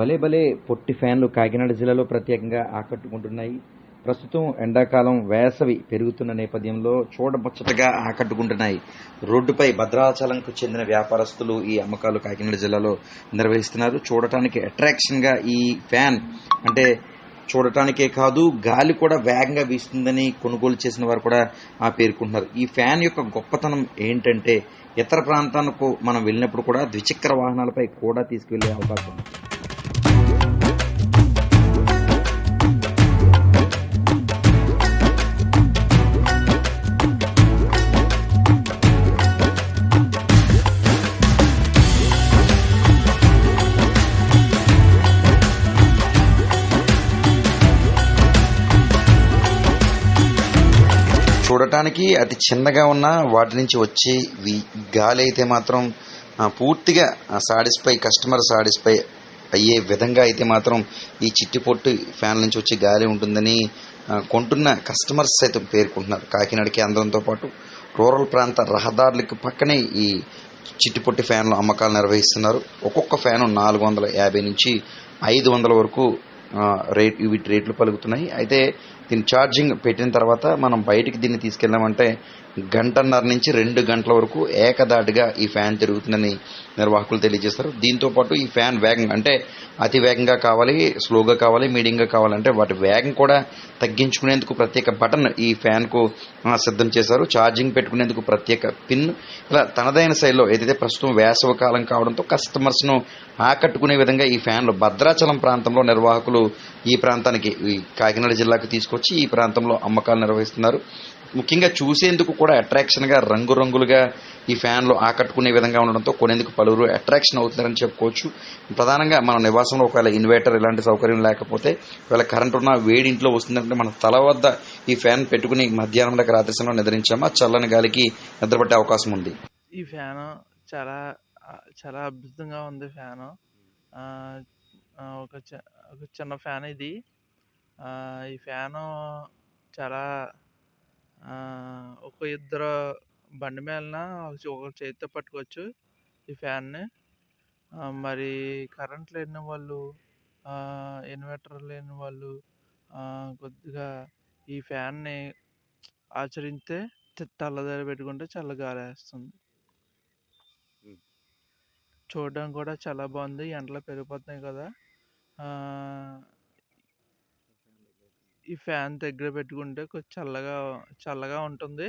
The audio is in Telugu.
భలే భలే పొట్టి ఫ్యాన్లు కాకినాడ జిల్లాలో ప్రత్యేకంగా ఆకట్టుకుంటున్నాయి. ప్రస్తుతం ఎండాకాలం వేసవి పెరుగుతున్న నేపథ్యంలో చూడముచ్చటగా ఆకట్టుకుంటున్నాయి. రోడ్డుపై భద్రాచలంకు చెందిన వ్యాపారస్తులు ఈ అమ్మకాలు కాకినాడ జిల్లాలో నిర్వహిస్తున్నారు. చూడటానికి అట్రాక్షన్గా ఈ ఫ్యాన్ అంటే చూడటానికే కాదు గాలి కూడా వేగంగా వీస్తుందని కొనుగోలు చేసిన వారు కూడా ఆ పేర్కొంటున్నారు. ఈ ఫ్యాన్ యొక్క గొప్పతనం ఏంటంటే ఇతర ప్రాంతాలకు మనం వెళ్ళినప్పుడు కూడా ద్విచక్ర వాహనాలపై కూడా తీసుకువెళ్ళే అవకాశం ఉంది. చూడటానికి అతి చిన్నగా ఉన్న వాటి నుంచి వచ్చే గాలి అయితే మాత్రం పూర్తిగా సాటిస్ఫై కస్టమర్ సాటిస్ఫై అయ్యే విధంగా అయితే మాత్రం ఈ చిట్టి పొట్టు ఫ్యాన్ నుంచి వచ్చే గాలి ఉంటుందని కొంటున్న కస్టమర్స్ అయితే పేర్కొంటున్నారు. కాకినాడ కేంద్రంతో పాటు రూరల్ ప్రాంత రహదారులకు పక్కనే ఈ చిట్టి పొట్టి ఫ్యాన్లు అమ్మకాలు నిర్వహిస్తున్నారు. ఒక్కొక్క ఫ్యాను నాలుగు వందల యాభై నుంచి ఐదు వందల వరకు రేట్ వీటి రేట్లు పలుకుతున్నాయి. అయితే దీని ఛార్జింగ్ పెట్టిన తర్వాత మనం బయటికి దీన్ని తీసుకెళ్ళామంటే గంటన్నర నుంచి రెండు గంటల వరకు ఏకదాటిగా ఈ ఫ్యాన్ తిరుగుతుందని నిర్వాహకులు తెలియజేస్తారు. దీంతో పాటు ఈ ఫ్యాన్ వేగంగా అంటే అతి వేగంగా కావాలి స్లోగా కావాలి మీడియంగా కావాలంటే వాటి వేగం కూడా తగ్గించుకునేందుకు ప్రత్యేక బటన్ ఈ ఫ్యాన్కు సిద్ధం చేశారు. ఛార్జింగ్ పెట్టుకునేందుకు ప్రత్యేక పిన్. ఇలా తనదైన శైలిలో ఏదైతే ప్రస్తుతం వేసవ కాలం కావడంతో కస్టమర్స్ను ఆకట్టుకునే విధంగా ఈ ఫ్యాన్లు భద్రాచలం ప్రాంతంలో నిర్వాహకులు ఈ ప్రాంతానికి ఈ కాకినాడ జిల్లాకు తీసుకొచ్చి ఈ ప్రాంతంలో అమ్మకాలు నిర్వహిస్తున్నారు. ముఖ్యంగా చూసేందుకు కూడా అట్రాక్షన్గా రంగురంగులుగా ఈ ఫ్యాన్లు ఆకట్టుకునే విధంగా ఉండడంతో కొనేందుకు పలువురు అట్రాక్షన్ అవుతున్నారని చెప్పుకోవచ్చు. ప్రధానంగా మన నివాసంలో ఒకవేళ ఇన్వర్టర్ ఇలాంటి సౌకర్యం లేకపోతే ఒకవేళ కరెంట్ ఉన్న వేడి ఇంట్లో వస్తుందంటే మన తల వద్ద ఈ ఫ్యాన్ పెట్టుకుని మధ్యాహ్నం దగ్గర రాత్రి సమయంలో నిద్రించామా? చల్లని గాలికి నిద్రపట్టే అవకాశం ఉంది. ఈ ఫ్యాన్ చాలా చాలా అద్భుతంగా ఉంది ఫ్యాను. ఒక చి- ఒక చిన్న ఫ్యాన్ ఇది. ఈ ఫ్యాను చాలా ఒక ఇద్దరు బండి మేలన ఒక చేతితో పట్టుకోవచ్చు ఈ ఫ్యాన్ని. మరి కరెంట్ లేని వాళ్ళు ఇన్వర్టర్ లేని వాళ్ళు కొద్దిగా ఈ ఫ్యాన్ని ఆచరిస్తే తెల్లదారి పెట్టుకుంటే చల్ల గాలి వేస్తుంది చూడడం కూడా చాలా బాగుంది ఎండలు పెరిగిపోతున్నాయి కదా! ఈ ఫ్యాన్ దగ్గర పెట్టుకుంటే కొంచెం చల్లగా చల్లగా ఉంటుంది.